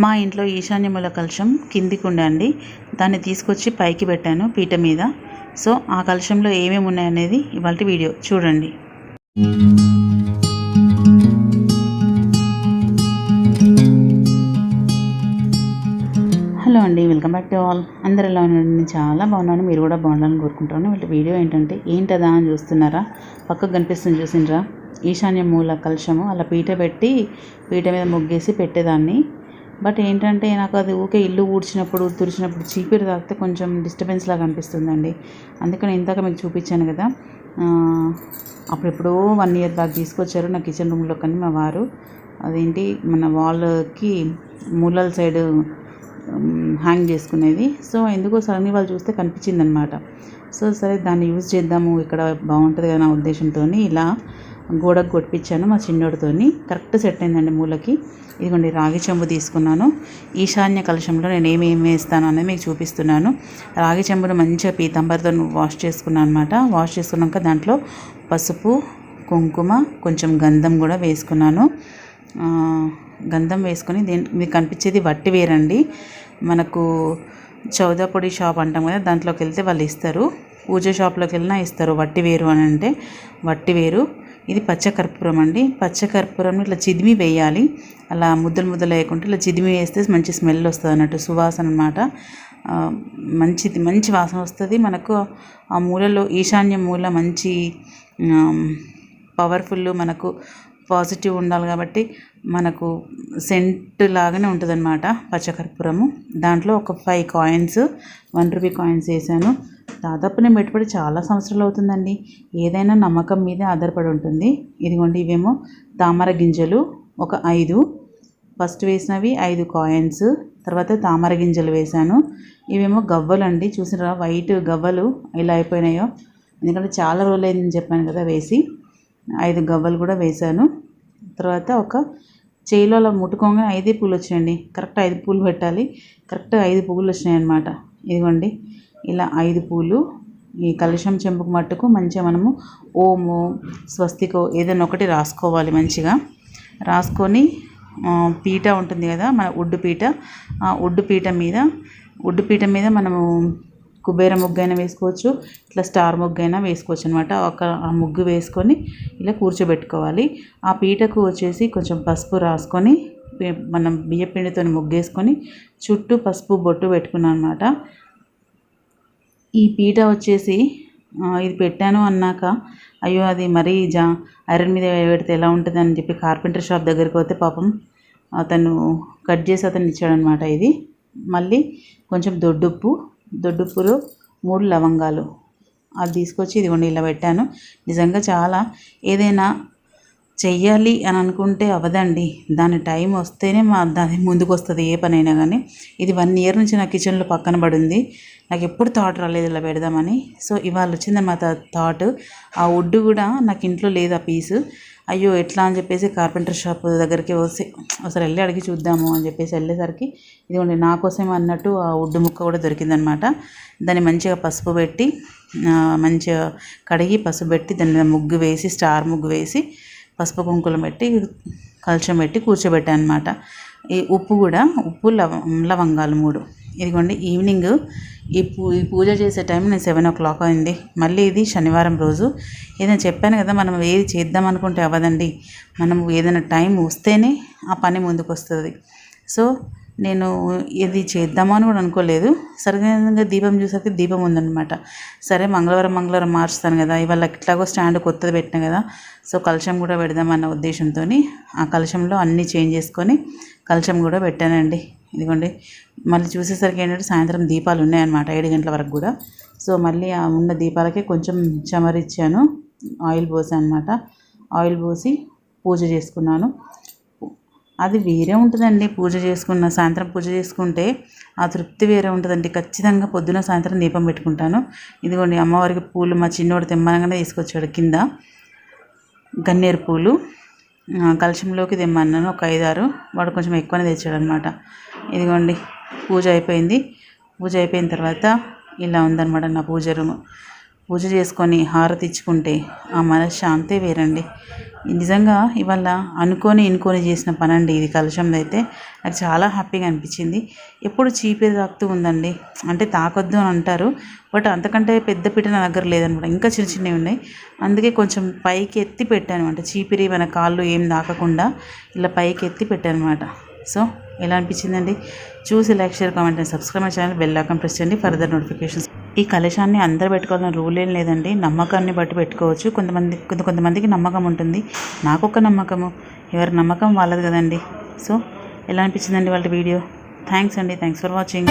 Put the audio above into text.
మా ఇంట్లో ఈశాన్యముల కలశం కిందికి ఉండే అండి. దాన్ని తీసుకొచ్చి పైకి పెట్టాను పీట మీద. సో ఆ కలశంలో ఏమేమి ఉన్నాయనేది ఇవాళ వీడియో. చూడండి. హలో అండి. Welcome back to all. అందరు ఎలా ఉన్నాడు నేను చాలా బాగున్నాను. మీరు కూడా బాగుండాలని కోరుకుంటాను వీళ్ళ వీడియో ఏంటంటే ఏంటదా అని చూస్తున్నారా? పక్కకు కనిపిస్తుంది చూసిండ్రా? ఈశాన్య మూల కలశము. అలా పీట పెట్టి పీట మీద ముగ్గేసి పెట్టేదాన్ని. బట్ ఏంటంటే నాకు అది ఊకే ఇల్లు ఊడ్చినప్పుడు తుడిచినప్పుడు చీపిరి తాకితే కొంచెం డిస్టర్బెన్స్ లాగా అనిపిస్తుందండి. అందుకని ఇందాక మీకు చూపించాను కదా అప్పుడెప్పుడో వన్ ఇయర్ బ్యాక్ తీసుకొచ్చారు నా కిచెన్ రూమ్లో కానీ మా వారు. అదేంటి మన వాల్కి మూలల సైడ్ హ్యాంగ్ చేసుకునేది. సో ఎందుకో సడన్గా వాళ్ళు చూస్తే కనిపించింది అనమాట సో సరే దాన్ని యూజ్ చేద్దాము ఇక్కడ బాగుంటుంది కదా నా ఉద్దేశంతో ఇలా గోడకు కొట్టించాను మా చిన్నోడితోని. కరెక్ట్ సెట్ అయిందండి మూలకి. ఇదిగోండి రాగి చెంబు తీసుకున్నాను. ఈశాన్య కలశంలో నేను ఏమేమి వేస్తాను అనేది మీకు చూపిస్తున్నాను. రాగి చెంబును మంచిగా పీతంబరితో వాష్ చేసుకున్నాను అనమాట వాష్ చేసుకున్నాక దాంట్లో పసుపు కుంకుమ కొంచెం గంధం కూడా వేసుకున్నాను. గంధం వేసుకొని దీని మీకు కనిపించేది వట్టి వేరండి. మనకు చౌదా పొడి షాప్ అంటాం కదా దాంట్లోకి వెళ్తే వాళ్ళు ఇస్తారు. పూజ షాప్లోకి వెళ్ళినా ఇస్తారు వట్టి వేరు అని అంటే. వట్టి వేరు. ఇది పచ్చకర్పూరం అండి. పచ్చకర్పూరం ఇట్లా చిదిమి వేయాలి. అలా ముద్దలు ముద్దలు వేయకుండా ఇట్లా చిదిమి వేస్తే మంచి స్మెల్ వస్తుంది అన్నట్టు సువాసన అనమాట మంచిది మంచి వాసన వస్తుంది. మనకు ఆ మూలలో ఈశాన్య మూల మంచి పవర్ఫుల్ మనకు పాజిటివ్ ఉండాలి కాబట్టి మనకు సెంట్ లాగానే ఉంటుందన్నమాట పచ్చకర్పూరము. దాంట్లో ఒక five coins one rupee coins వేసాను. దాదాపు నేను పెట్టుబడి చాలా సంవత్సరాలు అవుతుందండి. ఏదైనా నమ్మకం మీదే ఆధారపడి ఉంటుంది. ఇదిగోండి ఇవేమో తామర గింజలు ఒక ఐదు. ఫస్ట్ వేసినవి ఐదు కాయిన్స్ తర్వాత తామర గింజలు వేశాను ఇవేమో గవ్వలు అండి. చూసినారా? వైట్ గవ్వలు ఇలా అయిపోయినాయో. ఎందుకంటే చాలా రోజులు అయిందని చెప్పాను కదా వేసి. ఐదు గవ్వలు కూడా వేశాను. తర్వాత ఒక చేయిలో అలా ముట్టుకోగానే ఐదే పూలు వచ్చినాయండి. కరెక్ట్ ఐదు పూలు పెట్టాలి. కరెక్ట్ ఐదు పువ్వులు వచ్చినాయి ఇదిగోండి. ఇలా ఐదు పూలు ఈ కలుషం చెంపుకు మట్టుకు మంచిగా మనము ఓము స్వస్తికో ఏదైనా ఒకటి రాసుకోవాలి మంచిగా. రాసుకొని పీట ఉంటుంది కదా మన ఉడ్డు పీట. ఆ ఉడ్డు పీట మీద ఉడ్డు పీట మీద మనము కుబేర ముగ్గు అయినా వేసుకోవచ్చు ఇట్లా స్టార్ ముగ్గు అయినా వేసుకోవచ్చు అనమాట ఒక ఆ ముగ్గు వేసుకొని ఇలా కూర్చోబెట్టుకోవాలి. ఆ పీటకు వచ్చేసి కొంచెం పసుపు రాసుకొని మనం బియ్యపిండితో ముగ్గేసుకొని చుట్టూ పసుపు బొట్టు పెట్టుకున్నాను అనమాట ఈ పీట వచ్చేసి ఇది పెట్టాను అన్నాక అయ్యో అది మరీ జా ఐరన్ మీద పెడితే ఎలా ఉంటుంది అని చెప్పి కార్పెంటర్ షాప్ దగ్గరికి పోతే పాపం అతను కట్ చేసి అతను ఇచ్చాడనమాట ఇది. మళ్ళీ కొంచెం దొడ్డుప్పు దొడ్డుప్పులో మూడు లవంగాలు. అది తీసుకొచ్చి ఇదిగోండి ఇలా పెట్టాను. నిజంగా చాలా ఏదైనా చెయ్యాలి అని అనుకుంటే అవదండి దాని టైం వస్తేనే మా దాని ముందుకు వస్తుంది ఏ పనైనా కానీ ఇది వన్ ఇయర్ నుంచి నా కిచెన్లో పక్కన పడింది. నాకు ఎప్పుడు థాట్ రాలేదు ఇలా పెడదామని. సో ఇవాళ వచ్చిందన్నమాట థాట్ ఆ వుడ్ కూడా నాకు ఇంట్లో లేదు ఆ పీసు అయ్యో ఎట్లా అని చెప్పేసి కార్పెంటర్ షాప్ దగ్గరికి వస్తే ఒకసారి వెళ్ళి అడిగి చూద్దాము అని చెప్పేసి వెళ్ళేసరికి ఇదిగోండి నా కోసమే అన్నట్టు ఆ వుడ్ ముక్క కూడా దొరికిందనమాట. దాన్ని మంచిగా పసుపు పెట్టి మంచిగా కడిగి పసుపు పెట్టి దాని మీద ముగ్గు వేసి స్టార్ ముగ్గు వేసి పసుపు కుంకులు పెట్టి కలుషం పెట్టి కూర్చోబెట్టాను అనమాట ఈ ఉప్పు కూడా ఉప్పు లవ లవంగాలు మూడు. ఇదిగోండి ఈవినింగ్ ఈ పూ ఈ పూజ చేసే టైం నేను సెవెన్ ఓ క్లాక్ అయింది. మళ్ళీ ఇది శనివారం రోజు. ఏదైనా చెప్పాను కదా మనం ఏది చేద్దాం అనుకుంటే అవ్వదండి. మనం ఏదైనా టైం వస్తేనే ఆ పని ముందుకు వస్తుంది సో నేను ఇది చేద్దామని కూడా అనుకోలేదు. సరిగ్గా దీపం చూసాక దీపం ఉందనమాట సరే మంగళవారం మంగళవారం మార్చుతాను కదా. ఇవాళ ఎట్లాగో స్టాండ్ కొత్తది పెట్టిన కదా. సో కలశం కూడా పెడదామన్న ఉద్దేశంతో ఆ కలశంలో అన్నీ చేంజ్ చేసుకొని కలశం కూడా పెట్టానండి. ఇదిగోండి. మళ్ళీ చూసేసరికి ఏంటంటే సాయంత్రం దీపాలు ఉన్నాయన్నమాట ఏడు గంటల వరకు కూడా. సో మళ్ళీ ఆ ఉన్న దీపాలకే కొంచెం చమరిచ్చాను. ఆయిల్ పోసాను అనమాట ఆయిల్ పోసి పూజ చేసుకున్నాను. అది వేరే ఉంటుందండి. పూజ చేసుకున్న సాయంత్రం పూజ చేసుకుంటే ఆ తృప్తి వేరే ఉంటుందండి. ఖచ్చితంగా పొద్దున సాయంత్రం దీపం పెట్టుకుంటాను. ఇదిగోండి అమ్మవారికి పూలు మా చిన్నోడు తెమ్మనగానే తీసుకొచ్చాడు కింద. గన్నేరు పూలు. కలశంలోకి తెమ్మన్నాను ఒక ఐదారు. వాడు కొంచెం ఎక్కువనే తెచ్చాడు అనమాట ఇదిగోండి పూజ అయిపోయింది. పూజ అయిపోయిన తర్వాత ఇలా ఉందన్నమాట నా పూజ రూము. పూజ చేసుకొని హారతి ఇచ్చుకుంటే ఆ మనశ్శాంతి వేరండి. నిజంగా ఇవాళ అనుకొని ఇనుకొని చేసిన పని అండి ఇది కలశంది అయితే. నాకు చాలా హ్యాపీగా అనిపించింది. ఎప్పుడు చీపిరి తాకుతూ ఉందండి. అంటే తాకొద్దు అని అంటారు. బట్ అంతకంటే పెద్ద పీట నా దగ్గర లేదనమాట. ఇంకా చిన్న చిన్నవి ఉన్నాయి. అందుకే కొంచెం పైకి ఎత్తి పెట్టాను అనమాట. చీపిరి మన కాళ్ళు ఏం తాకకుండా ఇలా పైకి ఎత్తి పెట్టాను అనమాట. సో ఎలా అనిపించిందండి? చూసి like share comment and subscribe my channel. Bell icon press చేయండి. Further notifications. ఈ కలశాన్ని అందరూ పెట్టుకోవాలని రూల్ ఏం లేదండి. నమ్మకాన్ని బట్టి పెట్టుకోవచ్చు. కొంతమంది కొంత కొంతమందికి నమ్మకం ఉంటుంది. నాకు ఒక నమ్మకము. ఎవరి నమ్మకం వాళ్ళది కదండి. సో ఎలా అనిపించిందండి వాళ్ళ వీడియో? థ్యాంక్స్ అండి. Thanks for watching.